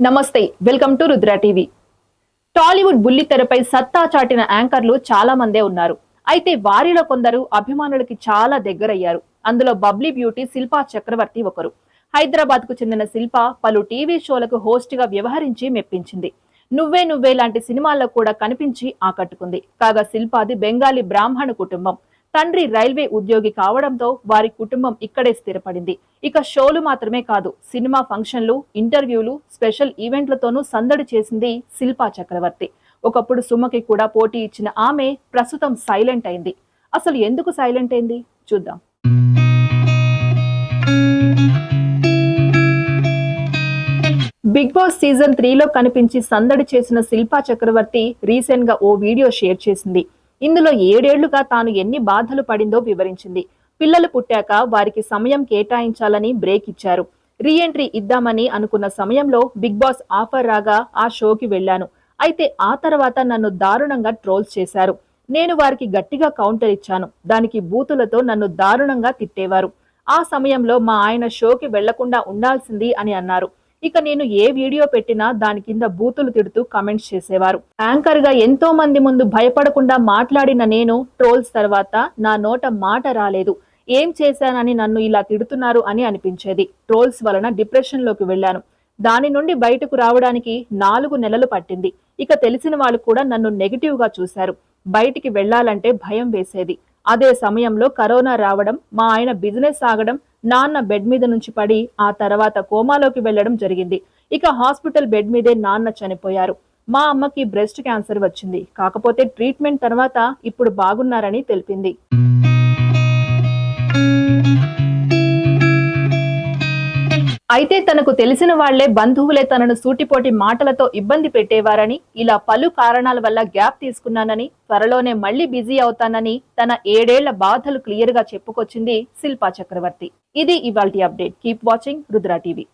నమస్తే welcome to Rudra TV. Tollywood బుల్లితెరపై సత్తా చాటిన యాంకర్లు చాలా మందే ఉన్నారు. అయితే వారిలో కొందరు అభిమానులకి చాలా దగ్గరయ్యారు. అందులో బబ్లీ బ్యూటీ శిల్పా చక్రవర్తి ఒకరు. హైదరాబాద్కు చెందిన శిల్ప పలు టీవీ షోలకు హోస్ట్గా వ్యవహరించి మెప్పించింది. నువ్వే నువ్వే లాంటి సినిమాల్లో కూడా కనిపించి ఆకట్టుకుంది. కాగా శిల్పాది బెంగాలీ బ్రాహ్మణ కుటుంబం. తండ్రి రైల్వే ఉద్యోగి కావడంతో వారి కుటుంబం ఇక్కడే స్థిరపడింది. ఇక షోలు మాత్రమే కాదు సినిమా ఫంక్షన్లు ఇంటర్వ్యూలు స్పెషల్ ఈవెంట్లతోనూ సందడి చేసింది శిల్పా చక్రవర్తి. ఒకప్పుడు సుమకి కూడా పోటీ ఇచ్చిన ఆమె ప్రస్తుతం సైలెంట్ అయింది. అసలు ఎందుకు సైలెంట్ అయింది? చూద్దాం. బిగ్ బాస్ సీజన్ త్రీలో కనిపించి సందడి చేసిన శిల్పా చక్రవర్తి రీసెంట్గా ఓ వీడియో షేర్ చేసింది. ఇందులో ఏడేళ్ళుగా తాను ఎన్ని బాధలు పడిందో వివరించింది. పిల్లలు పుట్టాక వారికి సమయం కేటాయించాలని బ్రేక్ ఇచ్చారు. రీ ఎంట్రీ ఇద్దామని అనుకున్న సమయంలో బిగ్ బాస్ ఆఫర్ రాగా ఆ షోకి వెళ్ళాను. అయితే ఆ తర్వాత నన్ను దారుణంగా ట్రోల్స్ చేశారు. నేను వారికి గట్టిగా కౌంటర్ ఇచ్చాను. దానికి బూతులతో నన్ను దారుణంగా తిట్టేవారు. ఆ సమయంలో మా ఆయన షోకి వెళ్ళకుండా ఉండాల్సింది అని అన్నారు. ఇక నేను ఏ వీడియో పెట్టినా దాని కింద బూతులు తిడుతూ కమెంట్స్ చేసేవారు. యాంకర్గా ఎంతో మంది ముందు భయపడకుండా మాట్లాడిన నేను ట్రోల్స్ తర్వాత నా నోట మాట రాలేదు. ఏం చేశానని నన్ను ఇలా తిడుతున్నారు అని అనిపించేది. ట్రోల్స్ వలన డిప్రెషన్లోకి వెళ్ళాను. దాని నుండి బయటకు రావడానికి నాలుగు నెలలు పట్టింది. ఇక తెలిసిన వాళ్ళు కూడా నన్ను నెగిటివ్గా చూశారు. బయటికి వెళ్ళాలంటే భయం వేసేది. అదే సమయంలో కరోనా రావడం మా ఆయన బిజినెస్ ఆగడం నాన్న బెడ్ మీద నుంచి పడి ఆ తర్వాత కోమాలోకి వెళ్ళడం జరిగింది. ఇక హాస్పిటల్ బెడ్ మీదే నాన్న చనిపోయారు. మా అమ్మకి బ్రెస్ట్ క్యాన్సర్ వచ్చింది. కాకపోతే ట్రీట్మెంట్ తర్వాత ఇప్పుడు బాగున్నారని తెలిపింది. అయితే తనకు తెలిసిన వాళ్ళే బంధువులే తనను సూటిపోటి మాటలతో ఇబ్బంది పెట్టేవారని ఇలా పలు కారణాల వల్ల గ్యాప్ తీసుకున్నానని త్వరలోనే మళ్ళీ బిజీ అవుతానని తన ఏడేళ్ళ బాధలు క్లియర్గా చెప్పుకొచ్చింది శిల్పా చక్రవర్తి. ఇది ఇవాల్టి update. Keep watching Rudra TV.